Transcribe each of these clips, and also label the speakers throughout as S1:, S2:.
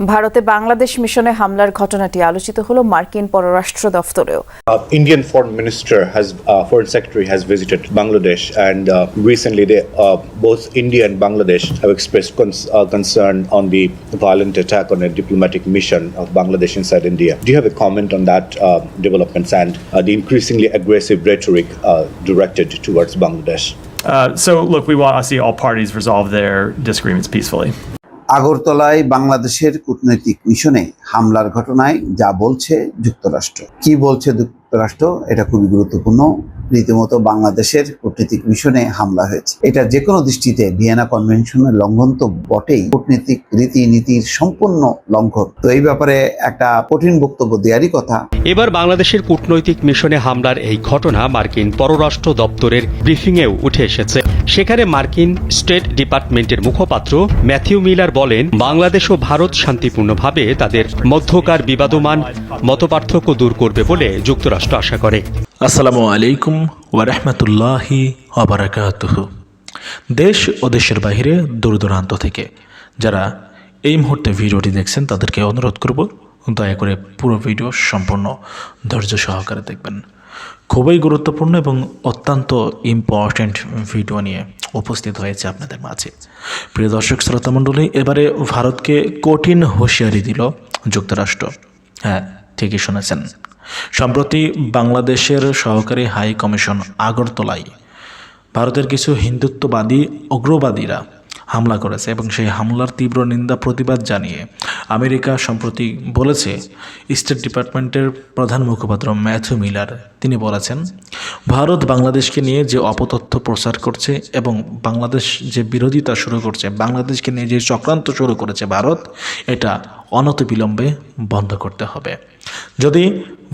S1: ভারতে বাংলাদেশ মিশনে হামলার ঘটনাটি আলোচিত হলো মার্কিন পররাষ্ট্র দফতরেও
S2: Uh, Indian Foreign Minister has, uh, Foreign Secretary has visited Bangladesh, and uh, recently they, uh, both India and Bangladesh have expressed cons- uh, on the violent attack on a diplomatic mission of Bangladesh inside India. Do you have a comment on that uh, developments and uh, the increasingly aggressive rhetoric uh, directed towards Bangladesh?
S3: Uh, so, look, we want to see all parties resolve their disagreements peacefully.
S4: আগরতলায় বাংলাদেশের কূটনৈতিক মিশনে হামলার ঘটনায় যা বলছে যুক্তরাষ্ট্র। কি বলছে যুক্তরাষ্ট্র? এটা খুবই গুরুত্বপূর্ণ। রীতিমতো বাংলাদেশের কূটনৈতিক মিশনে হামলা হয়েছে। এটা যে কোনো দৃষ্টিতে ভিয়েনা কনভেনশনের লঙ্ঘন তো বটেই। কূটনৈতিক রীতিনীতির সম্পূর্ণ লঙ্ঘন। তো এই ব্যাপারে একটা কঠিন বক্তব্য দেওয়ারই কথা।
S5: এবার বাংলাদেশের কূটনৈতিক মিশনে হামলার এই ঘটনা মার্কিন পররাষ্ট্র দপ্তরের ব্রিফিংয়েও উঠে এসেছে। সেখানে মার্কিন স্টেট ডিপার্টমেন্টের মুখপাত্র ম্যাথিউ মিলার বলেন, বাংলাদেশ ও ভারত শান্তিপূর্ণভাবে তাদের মধ্যকার বিবাদমান মতপার্থক্য দূর করবে বলে যুক্তরাষ্ট্র আশা করে।
S6: আসসালামু আলাইকুম ওয়ারহমতুল্লাহি অবরাকাতুহ দেশ ও দেশের বাইরে দূর দূরান্ত থেকে যারা এই মুহূর্তে ভিডিওটি দেখছেন, তাদেরকে অনুরোধ করব, দয়া করে পুরো ভিডিও সম্পূর্ণ ধৈর্য সহকারে দেখবেন। খুবই গুরুত্বপূর্ণ এবং অত্যন্ত ইম্পর্ট্যান্ট ভিডিও নিয়ে উপস্থিত হয়েছে আপনাদের মাঝে। প্রিয় দর্শক, শ্রোতামণ্ডলী, এবারে ভারতকে কঠিন হুঁশিয়ারি দিল যুক্তরাষ্ট্র। হ্যাঁ ঠিকই শুনেছেন। সম্প্রতি বাংলাদেশের সহকারী হাই কমিশন আগরতলায় ভারতের কিছু হিন্দুত্ববাদী উগ্রবাদীরা হামলা করেছে এবং সেই হামলার তীব্র নিন্দা, প্রতিবাদ জানিয়ে আমেরিকা সম্প্রতি বলেছে, স্টেট ডিপার্টমেন্টের প্রধান মুখপাত্র ম্যাথু মিলার। তিনি বলেছেন, ভারত বাংলাদেশকে নিয়ে যে অপতথ্য প্রচার করছে এবং বাংলাদেশ যে বিরোধিতা শুরু করছে, বাংলাদেশকে নিয়ে যে চক্রান্ত শুরু করেছে ভারত, এটা অনতিবিলম্বে বন্ধ করতে হবে। যদি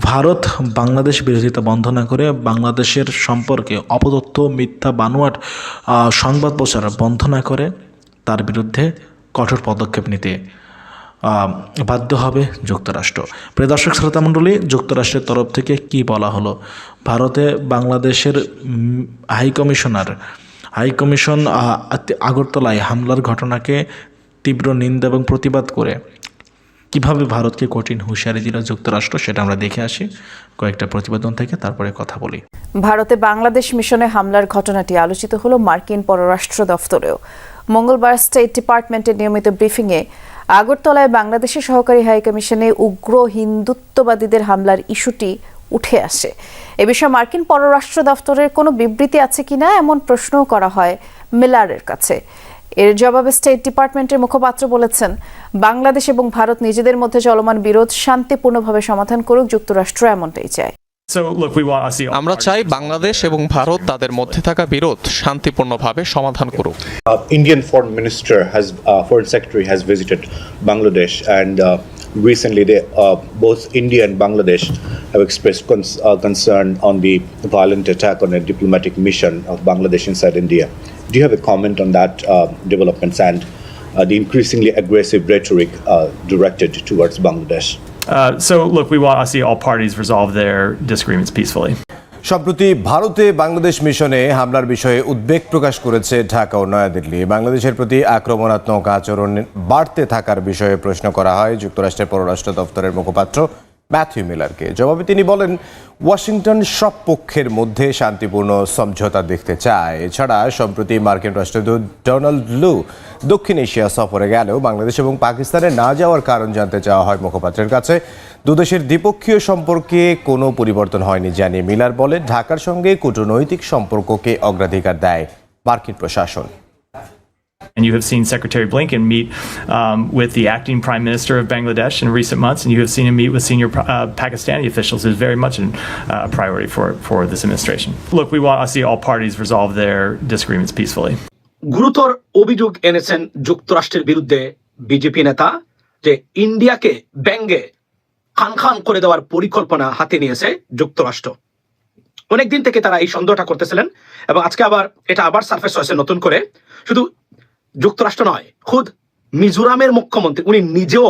S6: ভারত বাংলাদেশ বিরোধিতা বন্ধ না করে বাংলাদেশের সম্পর্কে অপদত্ত মিথ্যা বানোয়াট সংবাদ প্রচার বন্ধ না করে তার বিরুদ্ধে কঠোর পদক্ষেপ নিতে বাধ্য হবে যুক্তরাষ্ট্র। প্রিয় দর্শক শ্রোতা মণ্ডলী যুক্তরাষ্ট্রের তরফ থেকে কি বলা হলো? ভারতে বাংলাদেশের um, high commissioner high commission আগরতলায় হামলার ঘটনাকে তীব্র নিন্দা এবং প্রতিবাদ করে কীভাবে ভারতকে কঠিন হুঁশিয়ারি দিল যুক্তরাষ্ট্র সেটা আমরা দেখে আসি কয়েকটা প্রতিবেদন থেকে, তারপরে কথা বলি।
S1: ভারতে বাংলাদেশ মিশনে হামলার ঘটনাটি আলোচিত হলো মার্কিন পররাষ্ট্র দফতরেও। মঙ্গলবার স্টেট ডিপার্টমেন্টের নিয়মিত ব্রিফিংয়ে আগরতলায় বাংলাদেশের সহকারী হাইকমিশনে উগ্র হিন্দুত্ববাদীদের হামলার ইস্যুটি উঠে আসে। এ বিষয়ে মার্কিন পররাষ্ট্র দফতরের কোনো বিবৃতি আছে কিনা এমন প্রশ্নও করা হয় মিলারের কাছে। এর জবাবে স্টেট ডিপার্টমেন্টের মুখপাত্র বলেছেন বাংলাদেশ এবং ভারত নিজেদের মধ্যে চলমান বিরোধ শান্তিপূর্ণভাবে সমাধান করুক যুক্তরাষ্ট্র এমনটাই চায়।
S7: আমরা চাই বাংলাদেশ এবং ভারত তাদের মধ্যে থাকা বিরোধ শান্তিপূর্ণভাবে সমাধান করুক।
S2: Indian foreign minister has foreign secretary has visited Bangladesh uh, recently they, uh, both India and Bangladesh have expressed cons- uh, concern on the violent attack on a diplomatic mission of Bangladesh inside India. Do you have a comment on that uh, and uh, the increasingly aggressive rhetoric uh, directed towards Bangladesh?
S3: Uh, so, look, we want to see all parties resolve their disagreements peacefully.
S8: সম্প্রতি ভারতে বাংলাদেশ মিশনে হামলার বিষয়ে উদ্বেগ প্রকাশ করেছে ঢাকা ও নয়াদিল্লি। বাংলাদেশের প্রতি আক্রমণাত্মক আচরণ বাড়তে থাকার বিষয়ে প্রশ্ন করা হয়। যুক্তরাষ্ট্রের পররাষ্ট্র দপ্তরের মুখপাত্র ম্যাথিউ মিলারকে। জবাবে তিনি বলেন, ওয়াশিংটন সব পক্ষের মধ্যে শান্তিপূর্ণ সমঝোতা দেখতে চায়। এছাড়া, সম্প্রতি মার্কিন রাষ্ট্রদূত ডোনাল্ড লু দক্ষিণ এশিয়া সফরে গেলেও বাংলাদেশ এবং পাকিস্তানে না যাওয়ার কারণ জানতে চাওয়া হয় মুখপাত্রের কাছে। দুদেশের দ্বিপক্ষীয় সম্পর্কে কোনো পরিবর্তন হয়নি জানিয়ে মিলার বলে ঢাকার সঙ্গে কূটনৈতিক সম্পর্ককে অগ্রাধিকার দেয় মার্কিন প্রশাসন।
S3: And you have seen Secretary Blinken meet um, with the acting Prime Minister of Bangladesh in recent months, and you have seen him meet with senior uh, Pakistani officials. Is very much an, uh, priority for, for this administration. Look, we want to see all parties resolve their disagreements peacefully.
S9: গুরুতর অভিযোগ এনেছেন যুক্তরাষ্ট্রের বিরুদ্ধে BJP নেতা যে ইন্ডিয়াকে ব্যঙ্গে খান খান করে দেওয়ার পরিকল্পনা হাতে নিয়েছে যুক্তরাষ্ট্র অনেকদিন থেকে তারা এই সন্দেহটা করতেছিলেন এবং আজকে আবার এটা আবার সার্ফেস হয়েছে নতুন করে শুধু যুক্তরাষ্ট্র নয়, খুদ মিজোরামের মুখ্যমন্ত্রী। উনি নিজেও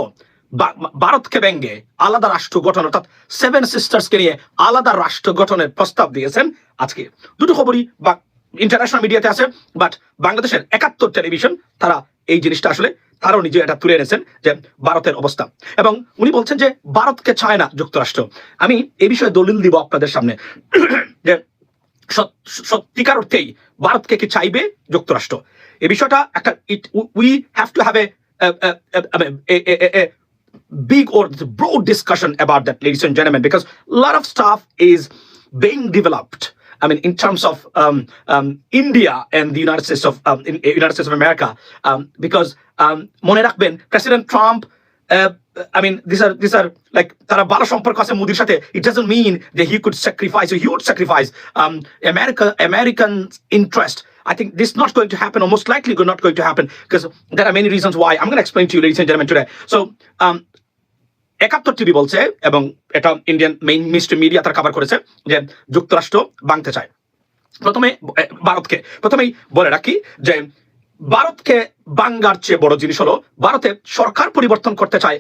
S9: ভারতকে ব্যঙ্গে আলাদা রাষ্ট্র গঠন, অর্থাৎ সেভেন সিস্টার্সকে নিয়ে আলাদা রাষ্ট্র গঠনের প্রস্তাব দিয়েছেন আজকে। দুটো খবরই বা ইন্টারন্যাশনাল মিডিয়াতে আছে বাট বাংলাদেশের একাত্তর টেলিভিশন তারা এই জিনিসটা আসলে তারও নিজে এটা তুলে এনেছেন যে ভারতের অবস্থা। এবং উনি বলছেন যে, ভারতকে চায় না যুক্তরাষ্ট্র। আমি এই বিষয়ে দলিল দিব আপনাদের সামনে। যে সত্যিকার অর্থেই ভারতকে কি চাইবে যুক্তরাষ্ট্র এই বিষয়টা একটা it we have to have a big or broad discussion about that, ladies and gentlemen, because a lot of stuff is being developed. I mean, in terms of um, um, India and the United States of um, United States of America, um, because um, মনে রাখবেন President Trump. I mean this are this are like তারা ভালো সম্পর্ক আছে মোদির সাথে। It doesn't mean they he could sacrifice he'd sacrifice America American interest I think this not going to happen most likely good not going to happen because there are many reasons why আমি gonna explain to you recent today so Ekattor TV বলছে এবং এটা Indian main ministry media তার cover করেছে যে যুক্তরাষ্ট্র বাঙতে চায়। প্রথমে ভারতকে। প্রথমেই বলে রাখি যে ভারতকে বাঙ্গার চেয়ে বড় জিনিস হলো, ভারতে সরকার পরিবর্তন করতে চায়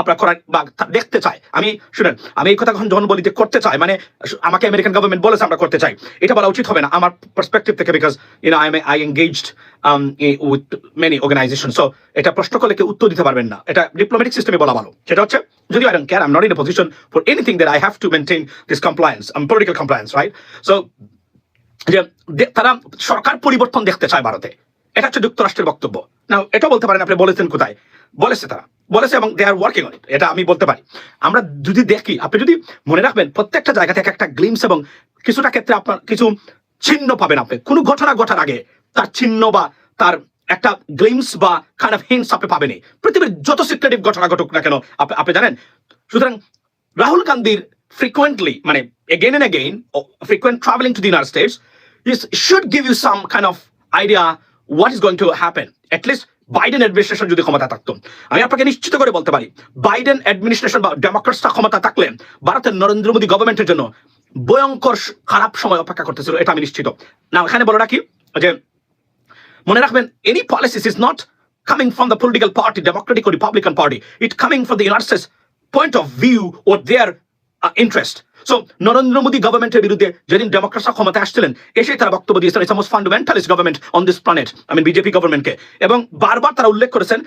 S9: আপনার করার বা দেখতে চায়। আমি, শুনেন, আমি এই কথা যখন বলি যে করতে চাই মানে আমাকে আমেরিকান গভর্নমেন্ট বলেছে আমরা করতে চাই, এটা বলা উচিত হবে না আমার পার্সপেক্টিভ থেকে because you know I am I engaged with many organization so এটা প্রশ্ন করলে কেউ উত্তর দিতে পারবেন না। এটা ডিপ্লোম্যাটিক সিস্টেমে বলা ভালো। সেটা হচ্ছে, যদি I don't care I am not in a position for anything that I have to maintain this compliance um political compliance right so যে তারা সরকার পরিবর্তন দেখতে চায় ভারতে। এটা হচ্ছে যুক্তরাষ্ট্রের বক্তব্য। না এটা বলতে পারেন আপনি বলেছেন কোথায়? বলেছে তারা। বলেছে এবং দে আর ওয়ার্কিং অন ইট এটা আমি বলতে পারি। আমরা যদি দেখি আপনি যদি মনে রাখবেন প্রত্যেকটা জায়গা থেকে একটা গ্লিমস এবং কিছুটা ক্ষেত্রে আপনার কিছু চিহ্ন পাবেন আপনি। কোনো ঘটনা ঘটার আগে তার চিহ্ন বা তার একটা গ্লিমস বা কাইন্ড অফ হিন্টস আপনি পাবেনই। পৃথিবীর যত সিক্রেটিভ ঘটনা ঘটুক না কেন আপনি জানেন? সুতরাং রাহুল গান্ধীর frequently, মানে again and again, or frequent traveling to the United States, is should give you some kind of is going to happen. At least Biden administration যদি ক্ষমতা থাকতো। আমি আপনাকে নিশ্চিত করে বলতে পারি বাইডেন অ্যাডমিনিস্ট্রেশন বা ডেমোক্রেটসরা ক্ষমতা থাকলে ভারতের নরেন্দ্র মোদী গভর্নমেন্টের জন্য ভয়ঙ্কর খারাপ সময় অপেক্ষা করতেছিল, এটা আমি নিশ্চিত। না এখানে বলে রাখি যে, মনে রাখবেন any policies is not coming from the political party Democratic Republican party it coming from the united point of view of their interest so Narendra Modi গভর্নমেন্টের বিরুদ্ধে যেদিন ডেমোক্রেটসরা ক্ষমতায় আসছিলেন এসে তারা বক্তব্য দিয়েছেন it's most fundamentalist government on this planet I mean BJP গভর্নমেন্টকে এবং বারবার তারা উল্লেখ করেছেন,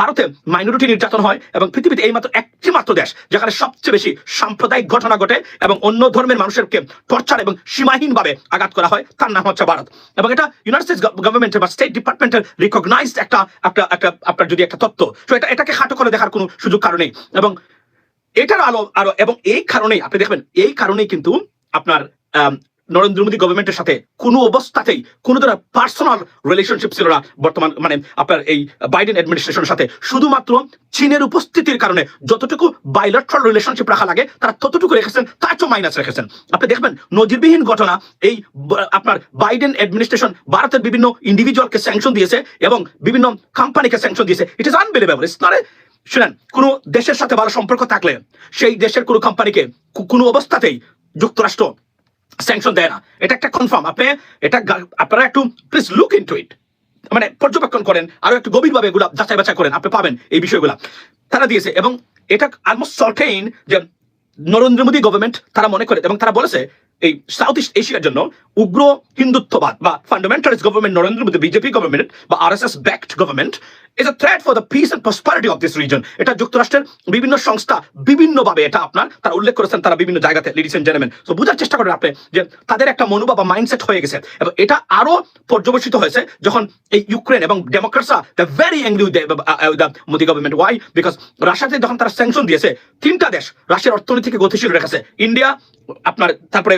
S9: ভারতে মাইনরিটি নির্যাতন হয় এবং পৃথিবীতে এই মাত্র একটি মাত্র দেশ, যেখানে সবচেয়ে বেশি সাম্প্রদায়িক ঘটনা ঘটে এবং অন্য ধর্মের মানুষেরকে টর্চার এবং সীমাহীনভাবে আঘাত করা হয়, তার নাম হচ্ছে ভারত। এবং এটা ইউনাইটেড স্টেটস গভর্নমেন্টের বা স্টেট ডিপার্টমেন্টের রিকগনাইজড একটা একটা একটা, আপনার যদি একটা তত্ত্ব, তো এটা, এটাকে খাটো করে দেখার কোনো সুযোগ কারণেই এবং এটার আলো, আরও, এবং এই কারণেই, আপনি দেখবেন, এই কারণেই কিন্তু আপনার নরেন্দ্র মোদী গভর্নমেন্টের সাথে কোনো অবস্থাতেই, কোনো ধরনের পার্সোনাল রিলেশনশিপ ছিল না বর্তমান মানে আপনার এই বাইডেন অ্যাডমিনিস্ট্রেশনের সাথে। শুধুমাত্র চীনের উপস্থিতির কারণে যতটুকু বাইলেট্রাল রিলেশনশিপ রাখা লাগে, তারা ততটুকু রেখেছেন, তার চেয়ে মাইনাস রেখেছেন। আপনি দেখবেন, নজিরবিহীন ঘটনা, এই আপনার বাইডেন অ্যাডমিনিস্ট্রেশন ভারতের বিভিন্ন ইন্ডিভিজুয়ালকে স্যাংশন দিয়েছে এবং বিভিন্ন কোম্পানিকে স্যাংশন দিয়েছে। It is unbelievable it's not শুনেন, কোন দেশের সাথে ভালো সম্পর্ক থাকলে সেই দেশের কোনো কোম্পানিকে কোনো অবস্থাতেই যুক্তরাষ্ট্র স্যাংশন দেয় না। এটা একটা কনফার্ম আপনি এটা আপনারা একটু প্লিজ লুক ইনটু ইট মানে পর্যবেক্ষণ করেন, আরও একটু গভীরভাবে এগুলা যাচাই বাছাই করেন, আপনি পাবেন এই বিষয়গুলা। তারা দিয়েছে, এবং এটা অলমোস্ট সর্টেইন যে নরেন্দ্র মোদী গভর্নমেন্ট তারা মনে করে, এবং তারা বলেছে এই সাউথ ইস্ট এশিয়ার জন্য উগ্র হিন্দুত্ববাদ বা fundamentalist government Narendra Modi BJP government বা R S S backed government is a threat for the peace and prosperity of this reason এটা যুক্তরাষ্ট্রের বিভিন্ন সংস্থা বিভিন্নভাবে এটা আপনার তারা উল্লেখ করেছেন তারা বিভিন্ন জায়গাতে লেডিস এন্ড জেন্টলম্যান তো বোঝার চেষ্টা করেন আপনি যে তাদের একটা মনোভাব বা মাইন্ডসেট হয়ে গেছে। এবং এটা আরও পর্যবেসিত হয়েছে যখন এই ইউক্রেন এবং ডেমোক্রেটসরা the very angry with the Modi government why because রাশিয়াতে যখন তারা স্যাংশন দিয়েছে, তিনটা দেশ রাশিয়ার অর্থনীতিকে গতিশীল রেখেছে। ইন্ডিয়া, আপনার তারপরে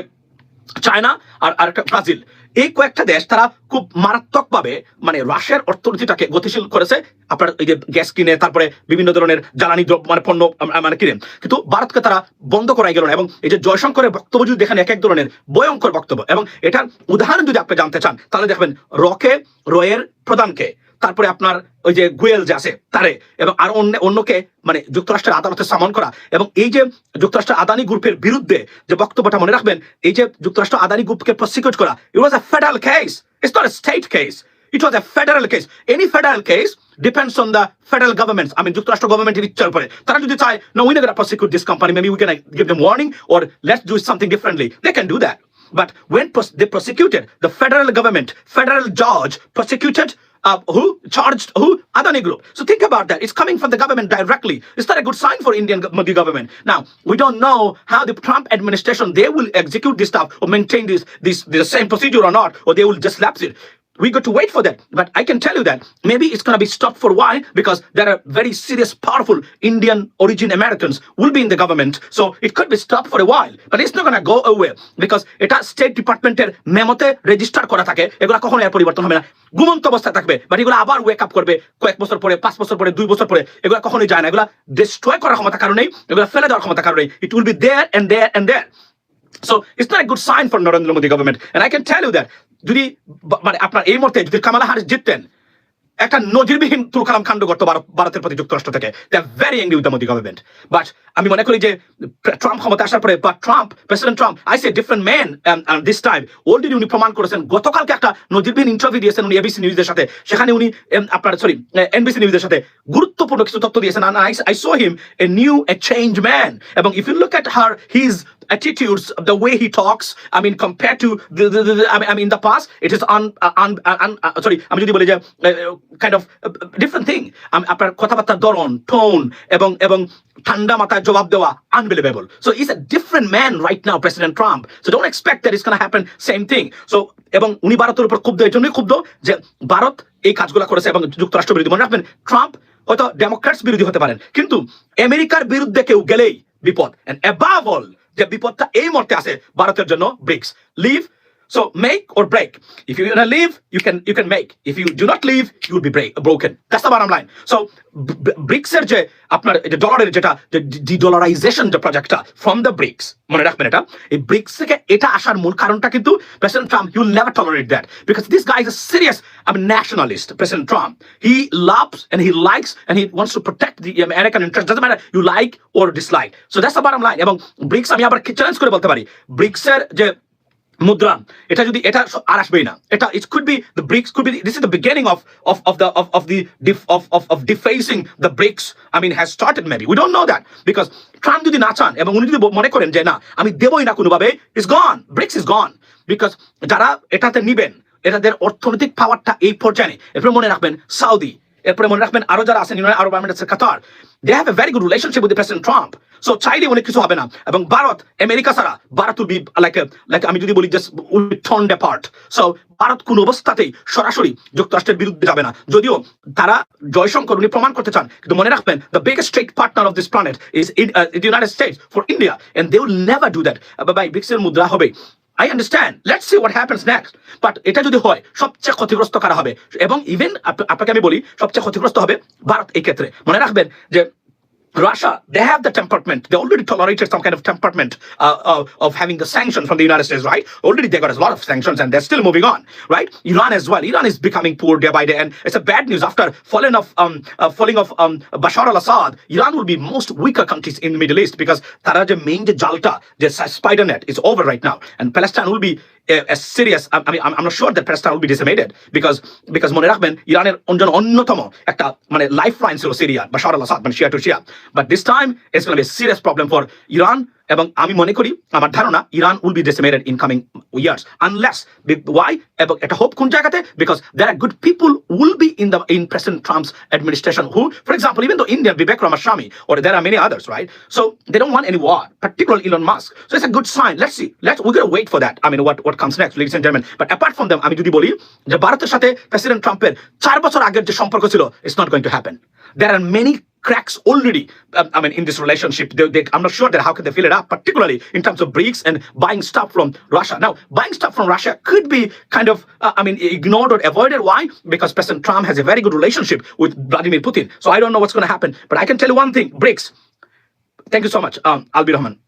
S9: চায়না আর আরেকটা ব্রাজিল। এই কয়েকটা দেশ তারা খুব মারাত্মকভাবে মানে রাশিয়ার অর্থনীতিটাকে গতিশীল করেছে। আপনার এই যে গ্যাস কিনে, তারপরে বিভিন্ন ধরনের জ্বালানি দ্রব্য মানে পণ্য মানে কিনে। কিন্তু ভারতকে তারা বন্ধ করাই গেল না এবং এই যে জয়শঙ্করের বক্তব্য যদি দেখেন এক এক ধরনের ভয়ঙ্কর বক্তব্য। এবং এটার উদাহরণ যদি আপনি জানতে চান, তাহলে দেখবেন রকে, রয়ের প্রধানকে। তারপরে আপনার ওই যে গুয়েল যে আছে তারে এবং আর অন্য অন্যকে মানে যুক্তরাষ্ট্রের আদালতে সামন করা এবং এই যে যুক্তরাষ্ট্রের আদানি গ্রুপের বিরুদ্ধে যে বক্তব্যটা মনে রাখবেন এই যে যুক্তরাষ্ট্র আদানি গ্রুপকে প্রসিকিউট করা it was a federal case it's not a state case it was a federal case any federal case depends on the federal government আমি যুক্তরাষ্ট্র গভর্নমেন্টের ইচ্ছার উপরে তারা যদি চায় না we never prosecute this company maybe we can give them warning or let's do something differently they can do that when pros- they prosecuted, the federal government, federal judge prosecuted uh, who charged who Adani Group. So think about that. It's coming from the government directly. Is that a good sign for Indian Modi government? Now we don't know how the Trump administration they will execute this stuff or maintain this this the same procedure or not, or they will just lapse it We got to wait for that. But I can tell you that maybe it's going to be stopped for a while because there are very serious, powerful Indian origin Americans will be in the government. So it could be stopped for a while. But it's not going to go away because এটা state ডিপার্টমেন্টের মেমোতে register করা থাকে এগুলো কখনো এর পরিবর্তন হবে না ঘুমন্ত অবস্থায় থাকবে বাট এগুলো আবার ওয়েক আপ করবে কয়েক বছর পরে পাঁচ বছর পরে দুই বছর পরে এগুলো কখনোই যায় না এগুলো ডিস্ট্রয় করার ক্ষমতা কারণেই এগুলো ফেলে দেওয়ার ক্ষমতা কারণেই it will be there and there and there So it's not a good sign for Narendra Modi government. And I can tell you that যদি মানে আপনার এই মুহূর্তে যদি কামালা হারিস জিততেন একটা নজিরবিহীন তুলকালাম কাণ্ড করতো ভারতের প্রতি যুক্তরাষ্ট্র থেকে। They are very angry with the Modi government but আমি মনে করি যে ট্রাম্প ক্ষমতা আসার পরে বা Trump president Trump I say different man this time already উনি প্রমাণ করেছেন। গতকালকে একটা নজিরবিহীন ইন্টারভিউ দিয়েছেন উনি এবিসি নিউজের সাথে। সেখানে উনি um, আপনার সরি এনবিসি নিউজের সাথে গুরুত্বপূর্ণ কিছু তথ্য দিয়েছেন। I saw him a new a change man এবং if you look at her his attitudes, the way he talks, I mean, compared to the, the, the, I, mean, I mean, in the past, it is un, uh, un, uh, un uh, sorry, আমি যদি বলি যে uh, uh, different thing. আমি আপনার কথাবার্তার ধরন, tone এবং এবং ঠান্ডা মাথায় জবাব দেওয়া unbelievable. So he's a different man right now, President Trump. So don't expect that it's going to happen same thing. So এবং উনি ভারতের উপর ক্ষুব্ধ এই জন্যই ক্ষুব্ধ যে ভারত এই কাজগুলো করেছে এবং যুক্তরাষ্ট্র বিরোধী মনে রাখবেন ট্রাম্প হয়তো ডেমোক্রেটস বিরোধী হতে পারেন কিন্তু আমেরিকার বিরুদ্ধে কেউ গেলেই বিপদ এন্ড অ্যাবাভ অল যে বিপদটা এই মুহূর্তে আছে ভারতের জন্য BRICS. Leave so make or break if you leave you can you can make if you do not leave you will be break broken that's the bottom line so ব্রিক্সের যে আপনার যে ডলারের যেটা ডিডলারাইজেশন যে প্রজেক্টটা ফ্রম দ্য ব্রিক্স মনে রাখবেন এটা এই ব্রিক্স থেকে এটা আসার মূল কারণটা কিন্তু president Trump you never tolerate that because this guy is a serious mean, nationalist, President Trump. He loves and he likes and he wants to protect the American interest. Doesn't matter you like or dislike. So that's the bottom এবং BRICS আমি আবার challenge করে বলতে পারি। ব্রিক্সের যে মুদ্রা। এটা যদি এটা আর আসবেই না। এটা it could be the BRICS could be this is the beginning of of of the of of the of of of defacing the BRICS I mean has started maybe we don't know that because Trump যদি না চান এবং উনি যদি মনে করেন যে না, আমি দেবই না কোনোভাবে is gone BRICS is gone because যারা এটাতে নিবেন এটাদের অর্থনৈতিক পাওয়ারটা এই পর্যায়ে এরপরে মনে রাখবেন সৌদি এরপরে মনে রাখবেন, আরও যারা আছেন, United Arab Emirates Qatar they have a very good relationship with president Trump so চাইলে অনেক কিছু হবে না। এবং ভারত, আমেরিকা ছাড়া ভারত উইল বি লাইক লাইক আমি যদি বলি just torn apart so Bharat কোন অবস্থাতেই সরাসরি যুক্তরাষ্ট্রের বিরুদ্ধে যাবে না। যদিও তারা জয়শঙ্কর উনি প্রমাণ করতে চান, কিন্তু মনে রাখবেন the biggest state partner of this planet is United States for India and they will never do that by ব্রিক্সের মুদ্রা হবে। I understand let's see what happens next but এটা যদি হয়, সবচেয়ে ক্ষতিগ্রস্ত কারা হবে? এবং ইভেন আপনাকে আমি বলি, সবচেয়ে ক্ষতিগ্রস্ত হবে ভারত এই ক্ষেত্রে। মনে রাখবেন যে Russia, they have the temperament. They already tolerated some kind of temperament uh, of, of having the sanctions from the United States, right? Already they got a lot of sanctions and they're still moving on, right? Iran as well. Iran is becoming poor day by day, and it's a bad news after falling of um, uh, falling of um, Bashar al-Assad. Iran will be most weaker countries in the Middle East because তারা যে main যে জালটা যে spider net is over right now, and Palestine will be a, a serious. I, I mean, I'm, I'm not sure that Palestine will be decimated because because মনে রাখবেন ইরানের অন্য অন্যতম একটা মানে লাইফ লাইন ছিল সিরিয়া বাশার আল আসাদ মানে Shia to Shia but this time it's gonna be serious problem for Iran এবং আমি মনে করি আমার ধারণা Iran will be decimated in coming years unless why এবং এটা হোপ কোন জায়গাতে because there are good people will be in the in President Trump's administration who for example even though Indian Vivek Ramaswamy or there are many others right so they don't want any war particularly Elon Musk so it's a good sign let's see let's we're gonna wait for that I mean what what comes next ladies and gentlemen but apart from them আমি যদি বলি যে ভারতের সাথে president ট্রাম্পের চার বছর আগের যে সম্পর্ক ছিল it's not going to happen there are many cracks already um, I mean in this relationship. They, they, I'm not sure that how can they fill it up particularly in terms of BRICS and buying stuff from Russia. Now buying stuff from Russia could be kind of uh, I mean ignored or avoided. Why? Because President Trump has a very good relationship with Vladimir Putin. So I don't know what's going to happen. But I can tell you one thing BRICS thank you so much um, Albi Rahman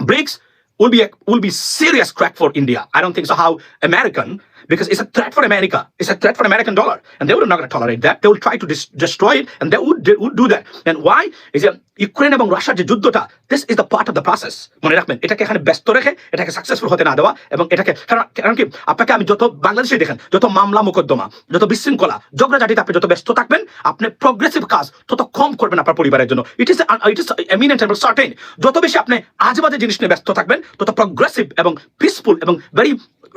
S9: BRICS will be a, will be serious crack for India. I don't think so. How American because it's a threat for America. It's a threat for American dollar, and they were not going to tolerate that. They will try to destroy it, and they would, they would do that. And why is it? Ukraine এবং রাশিয়ার যে যুদ্ধটা this is the part of the process মনে রাখবেন এটাকে এখানে ব্যস্ত রেখে এটাকে সাকসেসফুল হতে না দেওয়া এবং এটাকে কারণ কি আপনাকে আমি যত বাংলাদেশে দেখেন যত মামলা মোকদ্দমা যত বিশৃঙ্খলা ঝগড়াঝাটিতে আপনি যত ব্যস্ত থাকবেন আপনি প্রগ্রেসিভ কাজ তত কম করবেন আপনার পরিবারের জন্য ইট ইস ইট ইস এমিনেন্ট এবং সার্টেন যত বেশি আপনি আজেবাজে জিনিস নিয়ে ব্যস্ত থাকবেন তত প্রগ্রেসিভ এবং পিসফুল এবং ভেরি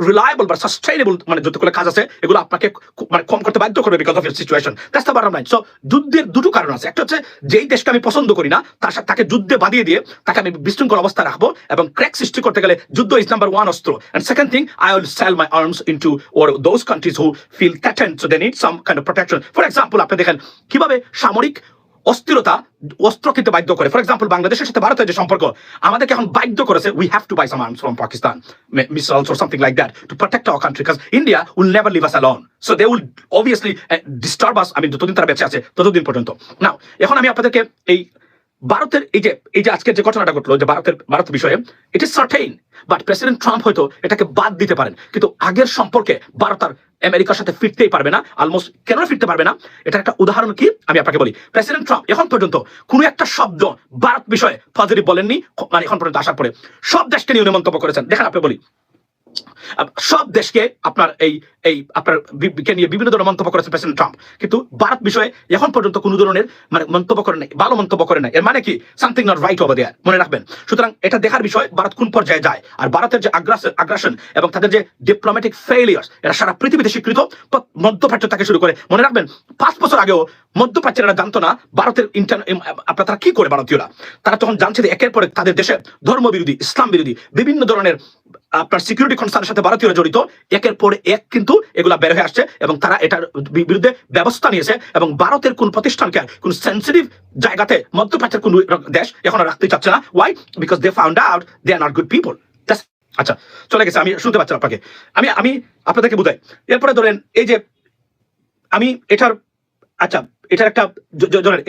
S9: রিলায়েবল বা সাস্টেইনেবল মানে যতগুলো কাজ আছে, এগুলো আপনাকে মানে কম করতে বাধ্য করবে because of your situation that's the bottom line so যুদ্ধের দুটো কারণ আছে। একটা হচ্ছে, যেই দেশকে আমি পছন্দ করি না, তার সাথে তাকে যুদ্ধে বাদিয়ে দিয়ে তাকে আমি বিশৃঙ্খল অবস্থা রাখব এবং ক্র্যাক সৃষ্টি করতে গেলে যুদ্ধ ইজ নাম্বার ওয়ান অস্ত্র। And second thing I will sell my arms into or those countries who feel threatened so they need some kind of protection for example আপনি দেখেন, কীভাবে সামরিক অস্থিরতা অস্ত্র কিনতে বাধ্য করে। ফর এক্সাম্পল বাংলাদেশের সাথে ভারতের যে সম্পর্ক, আমাদেরকে এখন বাধ্য করেছে we have to buy some arms from Pakistan missiles or something like that to protect our country cause India will never leave us alone so they will obviously disturb us আমি যতদিন তারা বেঁচে আছে, ততদিন পর্যন্ত। নাও এখন আমি আপনাদেরকে এই ভারতের এই যে এই যে আজকের যে ঘটনাটা ঘটলো, যে ভারতের, ভারত বিষয়ে it is certain but President Trump হয়তো এটাকে বাদ দিতে পারেন। কিন্তু আগের সম্পর্কে ভারত আর আমেরিকার সাথে ফিরতেই পারবে না অলমোস্ট কেন ফিরতে পারবে না? এটা একটা উদাহরণ কি? আমি আপনাকে বলি প্রেসিডেন্ট ট্রাম্প এখন পর্যন্ত কোনো একটা শব্দ ভারত বিষয়ে পজিটিভ বলেননি মানে এখন পর্যন্ত আসার পরে। সব দেশকে নিয়ে মন্তব্য করেছেন। দেখেন, আপনি বলি সব দেশকে আপনার এই এই আপনার নিয়ে বিভিন্ন ধরনের মন্তব্য করেছে প্রেসিডেন্ট ট্রাম্প। কিন্তু ভারত বিষয়ে এখন পর্যন্ত কোনো ধরনের মানে মন্তব্য করে নাই, ভালো মন্তব্য করে নাই। এর মানে কি? Something not right over there মনে রাখবেন। সুতরাং এটা দেখার বিষয় ভারত কোন পর্যায়ে যায়। আর ভারতের যে আগ্রাসন এবং তাদের যে ডিপ্লোম্যাটিক ফেলিয়ার্স এটা সারা পৃথিবীতে স্বীকৃত মধ্যপ্রাচ্য থেকে শুরু করে। মনে রাখবেন, পাঁচ বছর আগেও মধ্যপ্রাচ্যের এরা জানতো না ভারতের ইন্টার আপনার তারা কি করে ভারতীয়রা? তারা তখন জানছে যে একের পরে তাদের দেশে ধর্ম বিরোধী ইসলাম বিরোধী বিভিন্ন ধরনের আপনার সিকিউরিটি কনসার্নের সাথে ভারতীয়রা জড়িত। একের পরে এক কিন্তু এগুলা বের হয়ে আসছে এবং তারা এটার বিরুদ্ধে ব্যবস্থা নিয়েছে এবং ভারতের কোন প্রতিষ্ঠানকে কোন সেন্সিটিভ জায়গাতে মধ্যপ্রাচ্যের কোন দেশ এখন রাখতে চাচ্ছে না। Why because they found out they are not good people আচ্ছা চলে গেছে। আমি শুনতে পাচ্ছি আপনাকে। আমি আমি আপনাদেরকে বুঝাই। এরপরে ধরেন এই যে আমি এটার আচ্ছা এটার একটা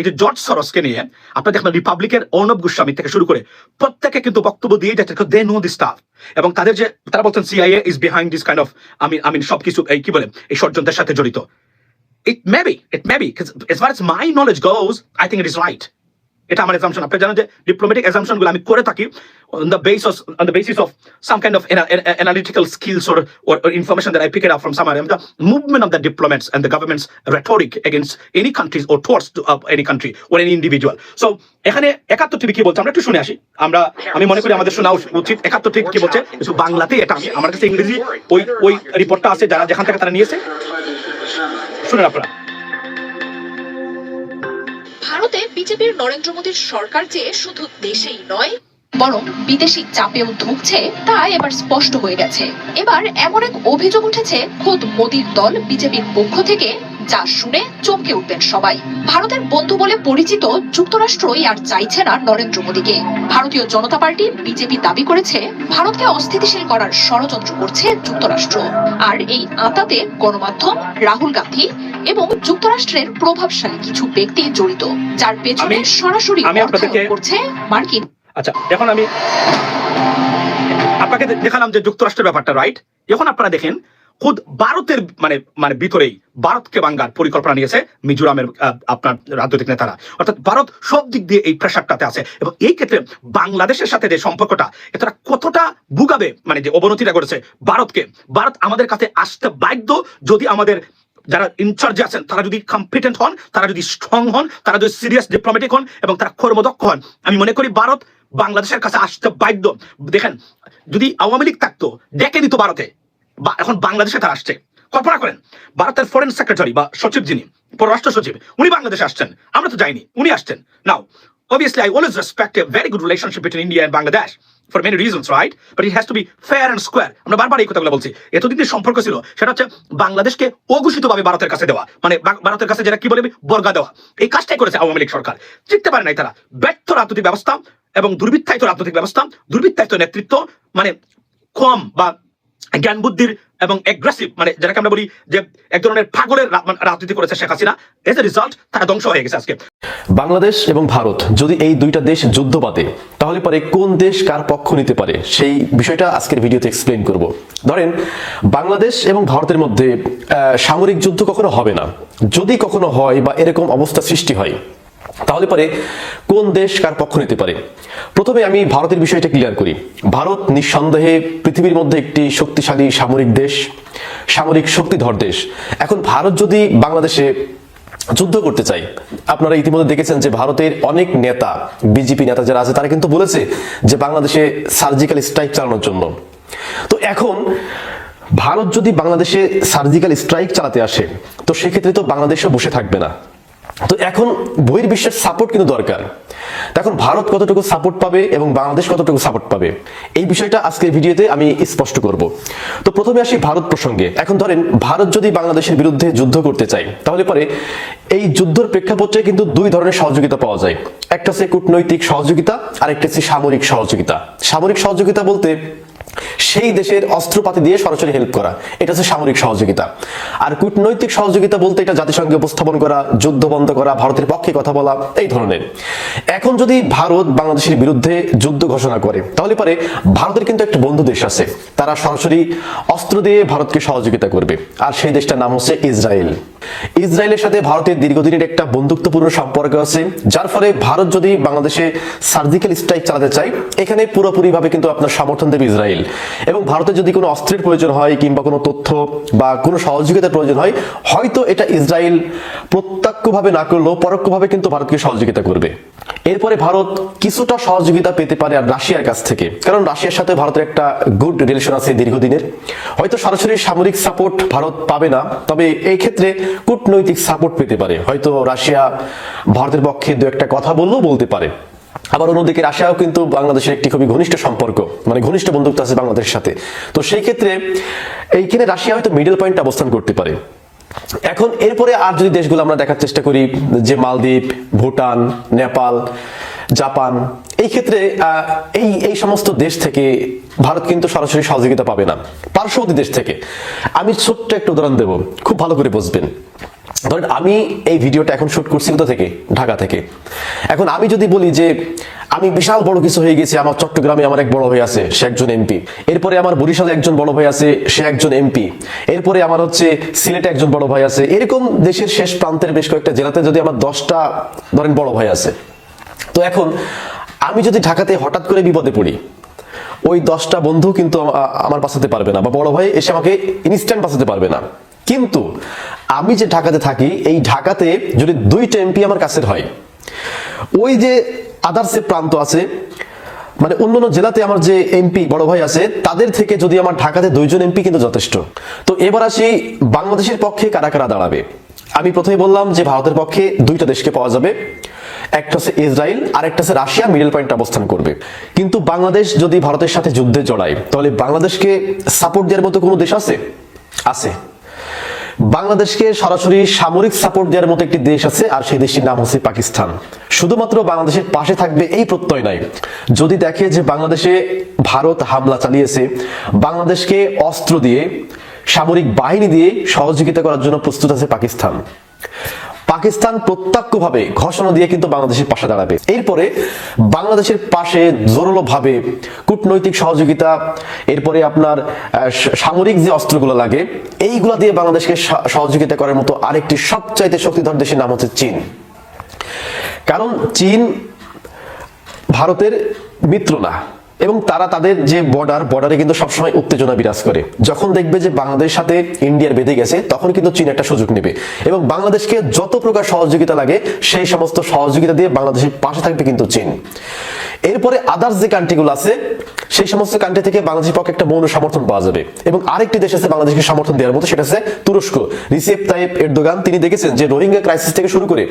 S9: যে জর্জ সরসকে নিয়ে আপনার দেখবেন রিপাবলিকের অর্ণব গোস্বামী থেকে শুরু করে প্রত্যেকে কিন্তু বক্তব্য দিয়ে যাচ্ছে দে নো দি স্টাফ এবং তাদের যে তারা বলছেন CIA is behind this kind of আমি আমি সবকিছু, এই কি বলে, এই ষড়যন্ত্রের সাথে জড়িত। It maybe it maybe as far as my knowledge goes I think it is right এটা আমার এক্সামশন আপনি জানেন যে করে থাকি basis of some kind of analytical some are the movement of the diplomats and the any countries O towards any country or any so এখানে একাত্তর ঠিক কি বলছে? আমরা একটু শুনে আসি। আমরা, আমি মনে করি আমাদের শোনা উচিত একাত্তর ঠিক বলছে? বাংলাতে এটা আমি কাছে ইংরেজি ওই ওই রিপোর্টটা আছে যারা যেখান থেকে নিয়েছে। শুনে আপনারা।
S10: ভারতে বিজেপির নরেন্দ্র মোদীর সরকার যে শুধু দেশেই নয়, বরং বিদেশি চাপেও ধুঁকছে, তা এবার স্পষ্ট হয়ে গেছে। এবার এমন এক অভিযোগ উঠেছে, খোদ মোদীর দল বিজেপির পক্ষ থেকে, যা শুনে চমকে উঠবেন সবাই। ভারতের বন্ধু বলে পরিচিত যুক্তরাষ্ট্রই আর চাইছে না নরেন্দ্র মোদীকে। ভারতীয় জনতা পার্টি বিজেপি দাবি করেছে, ভারতকে অস্থিতিশীল করার ষড়যন্ত্র করছে যুক্তরাষ্ট্র। আর এই আতাতে গণমাধ্যম রাহুল গান্ধী এবং যুক্তরাষ্ট্রের প্রভাবশালী কিছু ব্যক্তি জড়িত যার পেছনে সরাসরি অর্থায়ন করছে মার্কিন।
S9: আচ্ছা এখন আমি আপনাকে দেখালাম যে যুক্তরাষ্ট্রের ব্যাপারটা রাইট এখন আপনারা দেখেন খুদ ভারতের মানে মানে ভিতরেই ভারতকে বাঙ্গার পরিকল্পনা নিয়েছে মিজোরামের আপনার রাজনৈতিক নেতারা। অর্থাৎ ভারত সব দিক দিয়ে এই প্রেশারটাতে আছে এবং এই ক্ষেত্রে বাংলাদেশের সাথে যে সম্পর্কটা এতটা কতটা বুগাবে মানে যে অবনতিটা করেছে ভারতকে। ভারত আমাদের কাছে আসতে বাধ্য যদি আমাদের যারা ইনচার্জে আছেন, তারা যদি কম্পিটেন্ট হন, তারা যদি স্ট্রং হন, তারা যদি সিরিয়াস ডিপ্লোম্যাটিক হন এবং তারা কর্মদক্ষ হন, আমি মনে করি ভারত বাংলাদেশের কাছে আসতে বাধ্য। দেখেন, যদি আওয়ামী লীগ থাকতো, ডেকে দিত ভারতে, বা- এখন বাংলাদেশে তারা আসছে। কল্পনা করেন, ভারতের ফরেন সেক্রেটারি বা সচিব যিনি, পররাষ্ট্র সচিব, উনি বাংলাদেশে আসছেন, আমরা তো যাইনি, উনি আসছেন। Now obviously I always respect a very good relationship between India and Bangladesh for many reasons, right? But it has to be fair and square. আমরা বারবার এই কথাগুলো বলছি। এতদিন যে সম্পর্ক ছিল সেটা হচ্ছে বাংলাদেশকে অঘোষিতভাবে ভারতের কাছে দেওয়া। মানে বা- ভারতের কাছে যেটা কি বলে বর্গা দেওয়া। এই কাজটাই করেছে আওয়ামী লীগ সরকার। জিততে পারে নাই তারা। ব্যর্থ রাজনৈতিক ব্যবস্থা এবং দুর্বৃত্তায়িত রাজনৈতিক ব্যবস্থা দুর্বৃত্তায়িত নেতৃত্ব মানে কম বা জ্ঞান বুদ্ধির এবং এগ্রেসিভ মানে যেটাকে আমরা বলি যে এক ধরনের পাগলের মানে রাজনীতি করেছে Sheikh Hasina as a result তারা ধ্বংস হয়ে গেছে আজকে।
S11: বাংলাদেশ এবং ভারত যদি এই দুইটা দেশ যুদ্ধ পাতে তাহলে পরে কোন দেশ কার পক্ষ নিতে পারে, সেই বিষয়টা আজকের ভিডিওতে এক্সপ্লেন করব। ধরেন, বাংলাদেশ এবং ভারতের মধ্যে সামরিক যুদ্ধ কখনো হবে না। যদি কখনো হয় বা এরকম অবস্থা সৃষ্টি হয় তাহলে পরে কোন দেশ কার পক্ষ নিতে পারে? প্রথমে আমি ভারতের বিষয়টা ক্লিয়ার করি। ভারত নিঃসন্দেহে পৃথিবীর মধ্যে একটি শক্তিশালী সামরিক দেশ, সামরিক শক্তিধর দেশ। এখন ভারত যদি বাংলাদেশে যুদ্ধ করতে চাই আপনারা ইতিমধ্যে দেখেছেন যে ভারতের অনেক নেতা, বিজেপি নেতা যারা আছে, তারা কিন্তু বলেছে যে বাংলাদেশে সার্জিক্যাল স্ট্রাইক চালানোর জন্য। তো এখন ভারত যদি বাংলাদেশে সার্জিক্যাল স্ট্রাইক চালাতে আসে, তো সেক্ষেত্রে তো বাংলাদেশও বসে থাকবে না। তো এখন বহির্বিশ্বের সাপোর্ট কিন্তু দরকার। এখন ভারত কতটুকু সাপোর্ট পাবে এবং বাংলাদেশ কতটুকু সাপোর্ট পাবে? এই বিষয়টা আজকের ভিডিওতে আমি স্পষ্ট করব। তো প্রথমে আসি ভারত প্রসঙ্গে। এখন ধরেন, ভারত যদি বাংলাদেশের বিরুদ্ধে যুদ্ধ করতে চায়, তাহলে পরে এই যুদ্ধের প্রেক্ষাপটে কিন্তু দুই ধরনের সহযোগিতা পাওয়া যায়। একটা হচ্ছে কূটনৈতিক সহযোগিতা আর একটা হচ্ছে সামরিক সহযোগিতা। সামরিক সহযোগিতা বলতে সেই দেশের অস্ত্রপাতি দিয়ে সরাসরি হেল্প করা। এটা হচ্ছে সামরিক সহযোগিতা। আর কূটনৈতিক সহযোগিতা বলতে এটা জাতিসংঘে উপস্থাপন করা, যুদ্ধ বন্ধ করা, ভারতের পক্ষে কথা বলা, এই ধরনের। এখন যদি ভারত বাংলাদেশের বিরুদ্ধে যুদ্ধ ঘোষণা করে, তাহলে পরে ভারতের কিন্তু একটা বন্ধু দেশ আছে। তারা সরাসরি অস্ত্র দিয়ে ভারতকে সহযোগিতা করবে। আর সেই দেশটার নাম হচ্ছে ইসরায়েল। ইসরায়েলের সাথে ভারতের দীর্ঘদিনের একটা বন্ধুত্বপূর্ণ সম্পর্ক আছে, যার ফলে ভারত যদি বাংলাদেশে সার্জিক্যাল স্ট্রাইক চালাতে চায়, এখানে পুরোপুরিভাবে কিন্তু আপনার সমর্থন দেবে ইসরায়েল। এবং ভারতের যদি কোনো অস্ত্রের প্রয়োজন হয় কিংবা কোনো তথ্য বা কোনো সহযোগিতার প্রয়োজন হয়, হয়তো এটা ইসরায়েল প্রত্যক্ষভাবে না করলেও পরোক্ষভাবে কিন্তু ভারতকে সহযোগিতা করবে। এরপরে ভারত কিছুটা সহযোগিতা পেতে পারে আর রাশিয়ার কাছ থেকে। কারণ রাশিয়ার সাথে ভারতের একটা গুড রিলেশন আছে দীর্ঘদিনের। হয়তো সরাসরি সামরিক সাপোর্ট ভারত পাবে না, তবে এই ক্ষেত্রে কূটনৈতিক সাপোর্ট পেতে পারে। হয়তো রাশিয়া ভারতের পক্ষে দু একটা কথা বললেও বলতে পারে। আবার অন্যদিকে রাশিয়াও কিন্তু বাংলাদেশের একটি খুবই ঘনিষ্ঠ সম্পর্ক মানে ঘনিষ্ঠ বন্ধুত্ব আছে বাংলাদেশের সাথে। তো সেই ক্ষেত্রে এইখানে রাশিয়া হয়তো মিডল পয়েন্ট অবস্থান করতে পারে। এখন এরপরে আর যদি দেশগুলো আমরা দেখার চেষ্টা করি, যে মালদ্বীপ, ভুটান, নেপাল জাপান, এই ক্ষেত্রে এই এই সমস্ত দেশ থেকে ভারত কিন্তু সরাসরি সহযোগিতা পাবে না। পার্শ্ববর্তী দেশ থেকে। আমি ছোট্ট একটা উদাহরণ দেব। খুব ভালো করে বুঝবেন। ধরেন আমি এই ভিডিওটা এখন শুট করছি কোথা থেকে? ঢাকা থেকে। এখন আমি যদি বলি যে, আমি বিশাল বড় কিছু হয়ে গেছি, আমার চট্টগ্রামে আমার এক বড় ভাই আছে, সে একজন এমপি। এরপরে আমার বরিশালে একজন বড় ভাই আছে, সে একজন এমপি। এরপরে আমার হচ্ছে সিলেটে একজন বড় ভাই আছে। এরকম দেশের শেষ প্রান্তের বেশ কয়েকটা জেলাতে যদি আমার দশটা, ধরেন বড় ভাই আছে তো এখন, আমি যদি ঢাকাতে হঠাৎ করে বিপদে পড়ি, ওই দশটা বন্ধু কিন্তু আমার বাঁচাতে পারবে না, বা বড় ভাই এসে আমাকে ইনস্ট্যান্ট বাঁচাতে পারবে না। কিন্তু, আমি যে ঢাকাতে থাকি, এই ঢাকাতে যদি দুইটা এমপি আমার কাছের হয়, ওই যে আদার্স প্রান্ত আছে মানে অন্যান্য জেলাতে আমার যে এমপি বড় ভাই আছে, তাদের থেকে যদি আমার ঢাকাতে দুইজন এমপি কিন্তু যথেষ্ট। তো এবার আসি বাংলাদেশের পক্ষে কারা কারা দাঁড়াবে? আমি প্রথমে বললাম যে ভারতের পক্ষে দুইটা দেশকে পাওয়া যাবে। একটা হচ্ছে ইসরায়েল আর একটা হচ্ছে রাশিয়া, মিডল পয়েন্ট অবস্থান করবে। কিন্তু বাংলাদেশ যদি ভারতের সাথে যুদ্ধে জড়ায়, তাহলে বাংলাদেশকে সাপোর্ট দেওয়ার মতো কোনো দেশ আছে? আছে। বাংলাদেশকে সরাসরি সামরিক সাপোর্ট দেওয়ার মতো একটি দেশ আছে, আর সেই দেশটির নাম হচ্ছে পাকিস্তান। শুধুমাত্র বাংলাদেশের পাশে থাকবে এই প্রত্যয় নাই। যদি দেখে যে বাংলাদেশে ভারত হামলা চালিয়েছে, বাংলাদেশকে অস্ত্র দিয়ে সামরিক বাহিনী দিয়ে সহযোগিতা করার জন্য প্রস্তুত আছে পাকিস্তান। পাকিস্তান প্রত্যক্ষভাবে ঘোষণা দিয়ে কিন্তু বাংলাদেশের পাশে দাঁড়াবে। এরপরে বাংলাদেশের পাশে জোরালো ভাবে কূটনৈতিক সহযোগিতা, এরপরে আপনার সামরিক যে অস্ত্রগুলো লাগে, এইগুলা দিয়ে বাংলাদেশকে সহ- সহযোগিতা করার মতো আরেকটি সবচাইতে শক্তিধর দেশের নাম হচ্ছে চীন। কারণ চীন ভারতের মিত্র না। এবং তারা তাদের যে বর্ডার বর্ডারে কিন্তু সবসময় উত্তেজনা বিরাজ করে। যখন দেখবে যে বাংলাদেশ সাথে ইন্ডিয়ার বেঁধে গেছে, তখন কিন্তু চীন একটা সুযোগ নেবে। এবং বাংলাদেশকে যত প্রকার সহযোগিতা লাগে, সেই সমস্ত সহযোগিতা দিয়ে বাংলাদেশের পাশে থাকবে কিন্তু চীন। এরপরে আদার্স যে কান্ট্রিগুলো আছে, সেই সমস্ত কান্ট্রি থেকে বাংলাদেশের পক্ষে একটা মৌন সমর্থন পাওয়া যাবে। এবং আরেকটি দেশ আছে বাংলাদেশকে সমর্থন দেওয়ার মতো, সেটা হচ্ছে তুরস্ক। রিসেপ তাইপ এরদোগান, তিনি দেখেছেন যে রোহিঙ্গা ক্রাইসিস থেকে শুরু করে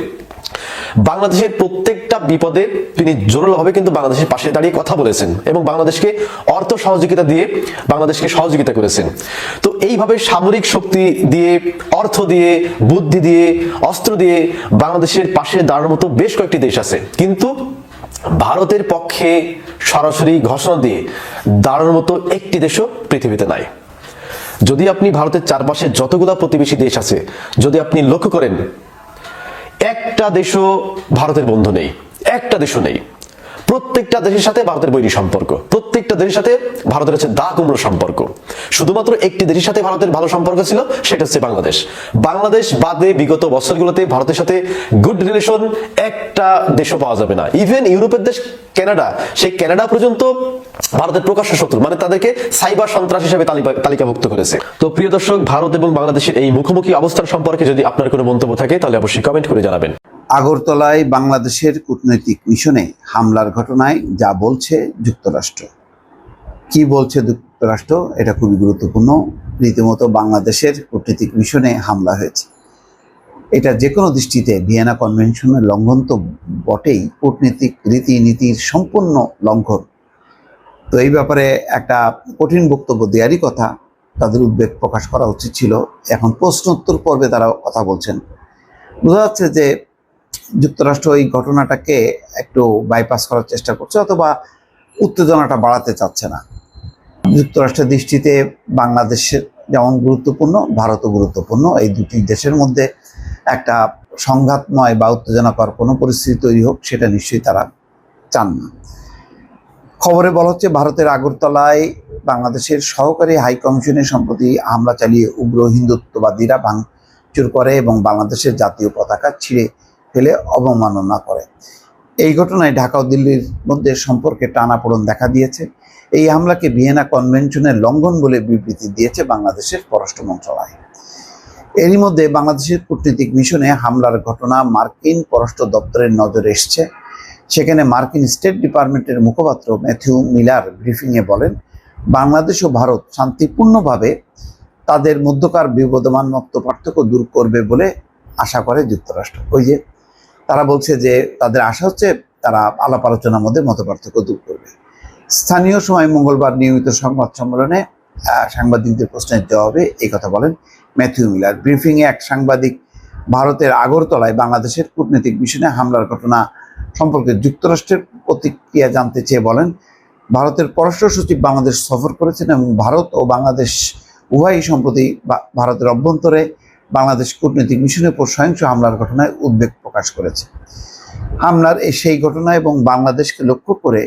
S11: বাংলাদেশের প্রত্যেকটা বিপদে তিনি জোরালোভাবে কিন্তু বাংলাদেশের পাশে দাঁড়িয়ে কথা বলেছেন এবং বাংলাদেশকে অর্থ সহযোগিতা দিয়ে বাংলাদেশকে সহযোগিতা করেছেন। তো এইভাবে সামরিক শক্তি দিয়ে, অর্থ দিয়ে, বুদ্ধি দিয়ে, অস্ত্র দিয়ে বাংলাদেশের পাশে দাঁড়ানোর মতো বেশ কয়েকটি দেশ আছে। কিন্তু ভারতের পক্ষে সরাসরি ঘোষণা দিয়ে দাঁড়ানোর মতো একটি দেশও পৃথিবীতে নাই। যদি আপনি ভারতের চারপাশে যতগুলো প্রতিবেশী দেশ আছে, যদি আপনি লক্ষ্য করেন, একটা দেশও ভারতের বন্ধু নেই, একটা দেশও নেই। প্রত্যেকটা দেশের সাথে ভারতের বৈরী সম্পর্ক। প্রত্যেকটা দেশের সাথে ভারতের হচ্ছে দা কুমড়ো সম্পর্ক। শুধুমাত্র একটি দেশের সাথে ভারতের ভালো সম্পর্ক ছিল, সেটা হচ্ছে বাংলাদেশ। বাংলাদেশ বাদে বিগত বছরগুলোতে ভারতের সাথে গুড রিলেশন একটা দেশও পাওয়া যাবে না। ইভেন ইউরোপের দেশ কানাডা, সেই কানাডা পর্যন্ত ভারতের প্রকাশ্য শত্রু মানে তাদেরকে সাইবার সন্ত্রাস হিসেবে তালিকাভুক্ত করেছে। তো প্রিয় দর্শক, ভারত এবং বাংলাদেশের এই মুখোমুখি অবস্থান সম্পর্কে যদি আপনার কোনো মন্তব্য থাকে, তাহলে অবশ্যই কমেন্ট করে জানাবেন।
S4: আগরতলায় বাংলাদেশের কূটনৈতিক মিশনে হামলার ঘটনায় যা বলছে যুক্তরাষ্ট্র। কি বলছে যুক্তরাষ্ট্র? এটা খুবই গুরুত্বপূর্ণ। রীতিমতো বাংলাদেশের কূটনীতিক মিশনে হামলা হয়েছে। এটা যে কোনো দৃষ্টিতে ভিয়েনা কনভেনশনের লঙ্ঘন তো বটেই। কূটনীতিক রীতিনীতির সম্পূর্ণ লঙ্ঘন। তো এই ব্যাপারে একটা কঠিন বক্তব্য দেওয়ারই কথা। তাদের উদ্বেগ প্রকাশ করা উচিত ছিল। এখন প্রশ্নোত্তর পর্বে তারা কথা বলছেন। বোঝা যাচ্ছে যে যুক্তরাষ্ট্র এই ঘটনাটাকে একটু বাইপাস করার চেষ্টা করছে অথবা উত্তেজনাটা বাড়াতে চাচ্ছে না। যুক্তরাষ্ট্রের দৃষ্টিতে বাংলাদেশের যেমন গুরুত্বপূর্ণ, ভারতও গুরুত্বপূর্ণ। এই দুটি দেশের মধ্যে একটা সংঘাতময় বা উত্তেজনাকর কোনো পরিস্থিতি তৈরি হোক, সেটা নিশ্চয়ই তারা চান না। খবরে বলা হচ্ছে, ভারতের আগরতলায় বাংলাদেশের সহকারী হাই কমিশনে সম্প্রতি হামলা চালিয়ে উগ্র হিন্দুত্ববাদীরা ভাঙচুর করে এবং বাংলাদেশের জাতীয় পতাকা ছিঁড়ে ফেলে অবমাননা করে। এই ঘটনায় ঢাকা ও দিল্লির মধ্যে সম্পর্কে টানাপোড়েন দেখা দিয়েছে। এই হামলাকে ভিয়েনা কনভেনশনের লঙ্ঘন বলে বিবৃতি দিয়েছে বাংলাদেশের পররাষ্ট্র মন্ত্রণালয়। এরই মধ্যে বাংলাদেশের কূটনীতিক মিশনে হামলার ঘটনা মার্কিন পররাষ্ট্র দপ্তরের নজরে এসছে। সেখানে মার্কিন স্টেট ডিপার্টমেন্টের মুখপাত্র ম্যাথিউ মিলার ব্রিফিংয়ে বলেন, বাংলাদেশ ও ভারত শান্তিপূর্ণভাবে তাদের মধ্যকার বিবদমান মত পার্থক্য দূর করবে বলে আশা করে যুক্তরাষ্ট্র। ওই যে তারা বলছে যে তাদের আশা হচ্ছে তারা আলাপ আলোচনার মধ্যে মত পার্থক্য দূর করবে। স্থানীয় সময় মঙ্গলবার নিয়মিত সংবাদ সম্মেলনে সাংবাদিকদের প্রশ্নের জবাবে এই কথা বলেন ম্যাথিউ মিলার। ব্রিফিংয়ে এক সাংবাদিক, ভারতের আগরতলায় বাংলাদেশের কূটনৈতিক মিশনে হামলার ঘটনা সম্পর্কে যুক্তরাষ্ট্রের প্রতিক্রিয়া জানতে চেয়ে বলেন, ভারতের পররাষ্ট্র সচিব বাংলাদেশ সফর করেছেন এবং ভারত ও বাংলাদেশ উভয়ই সম্প্রতি ভারতের অভ্যন্তরে বাংলাদেশ কূটনৈতিক মিশনের উপর সহিংস হামলার ঘটনায় উদ্বেগ প্রকাশ করেছে। হামলার এই সেই ঘটনা এবং বাংলাদেশকে লক্ষ্য করে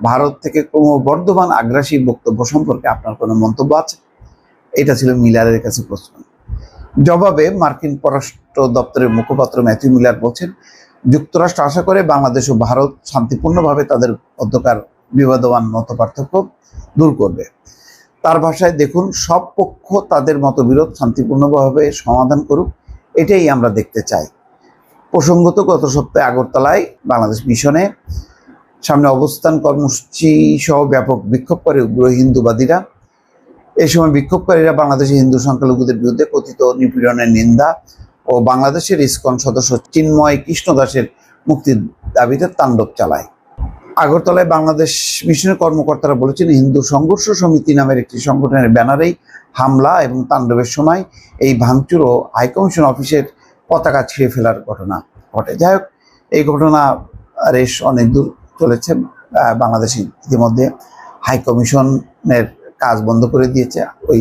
S4: ভারত থেকে ক্রমবর্ধমান আগ্রাসী বক্তব্য সম্পর্কে আপনার কোনো মন্তব্য আছে? এটা ছিল মিলারের কাছে প্রশ্ন। জবাবে মার্কিন পররাষ্ট্র দপ্তরের মুখপাত্র ম্যাথিউ মিলার বলছেন, যুক্তরাষ্ট্র আশা করে বাংলাদেশ ও ভারত শান্তিপূর্ণভাবে তাদের মধ্যকার বিবাদমান মত পার্থক্য দূর করবে। তার ভাষায় দেখুন, সব পক্ষ তাদের মতবিরোধ শান্তিপূর্ণভাবে সমাধান করুক, এটাই আমরা দেখতে চাই। প্রসঙ্গত গত সপ্তাহে আগরতলায় বাংলাদেশ মিশনে সামনে অবস্থান কর্মসূচি সহ ব্যাপক বিক্ষোভ করে উগ্র হিন্দুবাদীরা এই সময় বিক্ষোভকারীরা বাংলাদেশের হিন্দু সংখ্যালঘুদের বিরুদ্ধে কথিত নিপীড়নের নিন্দা ও বাংলাদেশের ইসকন সদস্য চিন্ময় কৃষ্ণ দাসের মুক্তির দাবিতে তাণ্ডব চালায়। আগরতলায় বাংলাদেশ মিশনের কর্মকর্তারা বলেছেন, হিন্দু সংঘর্ষ সমিতি নামের একটি সংগঠনের ব্যানারেই হামলা এবং তাণ্ডবের সময় এই ভাঙচুর ও হাইকমিশন অফিসের পতাকা ছিঁড়ে ফেলার ঘটনা ঘটে। যাই হোক, এই ঘটনা রেশ অনেক দূর চলেছে বাংলাদেশ ইতিমধ্যে হাইকমিশনের কাজ বন্ধ করে দিয়েছে। ওই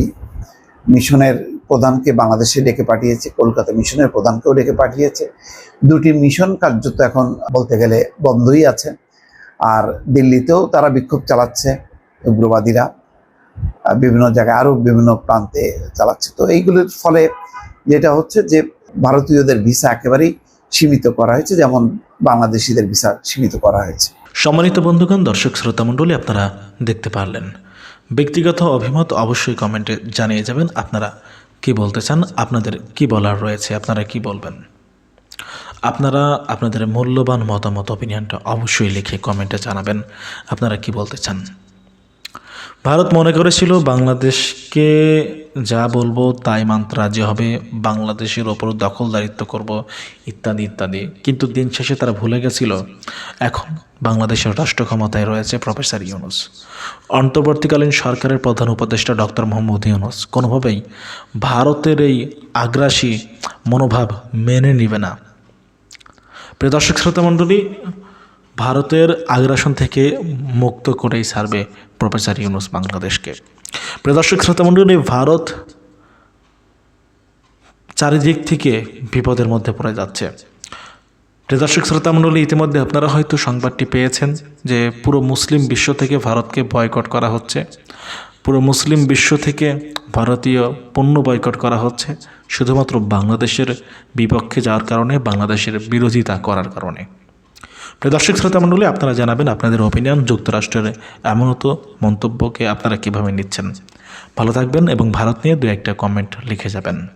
S4: মিশনের প্রধানকে বাংলাদেশে ডেকে পাঠিয়েছে, কলকাতা মিশনের প্রধানকেও ডেকে পাঠিয়েছে। দুটি মিশন কার্যত এখন বলতে গেলে বন্ধই আছে। আর দিল্লিতেও তারা বিক্ষোভ চালাচ্ছে উগ্রবাদীরা। বিভিন্ন জায়গায় আরও বিভিন্ন প্রান্তে চালাচ্ছে। তো এইগুলোর ফলে যেটা হচ্ছে যে ভারতীয়দের ভিসা একেবারেই সীমিত করা হয়েছে, যেমন বাংলাদেশিদের ভিসা সীমিত করা হয়েছে।
S6: সম্মানিত বন্ধুগণ, দর্শক শ্রোতা মণ্ডলী, আপনারা দেখতে পারলেন। ব্যক্তিগত অভিমত অবশ্যই কমেন্টে জানিয়ে যাবেন, আপনারা কি বলতে চান, আপনাদের কি বলার রয়েছে, আপনারা কি বলবেন? আপনারা আপনাদের মূল্যবান মতামত অপিনিয়নটা অবশ্যই লিখে কমেন্টে জানাবেন। আপনারা কি বলতে চান? ভারত মনে করেছিল বাংলাদেশকে যা বলব তাই মানতে রাজি হবে, বাংলাদেশের ওপর দখলদারিত্ব করব, ইত্যাদি ইত্যাদি। কিন্তু দিন শেষে তারা ভুলে গেছিল। এখন বাংলাদেশের রাষ্ট্র ক্ষমতায় রয়েছে প্রফেসর ইউনুস। অন্তর্বর্তীকালীন সরকারের প্রধান উপদেষ্টা ডক্টর মোহাম্মদ ইউনুস কোনোভাবেই ভারতের এই আগ্রাসী মনোভাব মেনে নেবে না। প্রিয় দর্শক, শ্রোতা মণ্ডলী, ভারতের আগ্রাসন থেকে মুক্ত করেই ছাড়বে প্রফেসর ইউনুস বাংলাদেশকে। প্রিয় দর্শক, শ্রোতা মণ্ডলী, ভারত চারিদিক থেকে বিপদের মধ্যে পড়ে যাচ্ছে। দর্শক, শ্রোতা মণ্ডলী, ইতিমধ্যে আপনারা হয়তো সংবাদটি পেয়েছেন যে পুরো মুসলিম বিশ্ব থেকে ভারতকে বয়কট করা হচ্ছে। পুরো মুসলিম বিশ্ব থেকে ভারতীয় পণ্য বয়কট করা হচ্ছে। শুধুমাত্র বাংলাদেশের বিপক্ষে যাওয়ার কারণে, বাংলাদেশের বিরোধিতা করার কারণে। প্রিয় দর্শক শ্রোতা মণ্ডলী, আপনারা জানাবেন আপনাদের অপিনিয়ন যুক্তরাষ্ট্রের এমনত মন্তব্যকে আপনারা কীভাবে নিচ্ছেন। ভালো থাকবেন এবং ভারত নিয়ে দু একটা কমেন্ট লিখে যাবেন।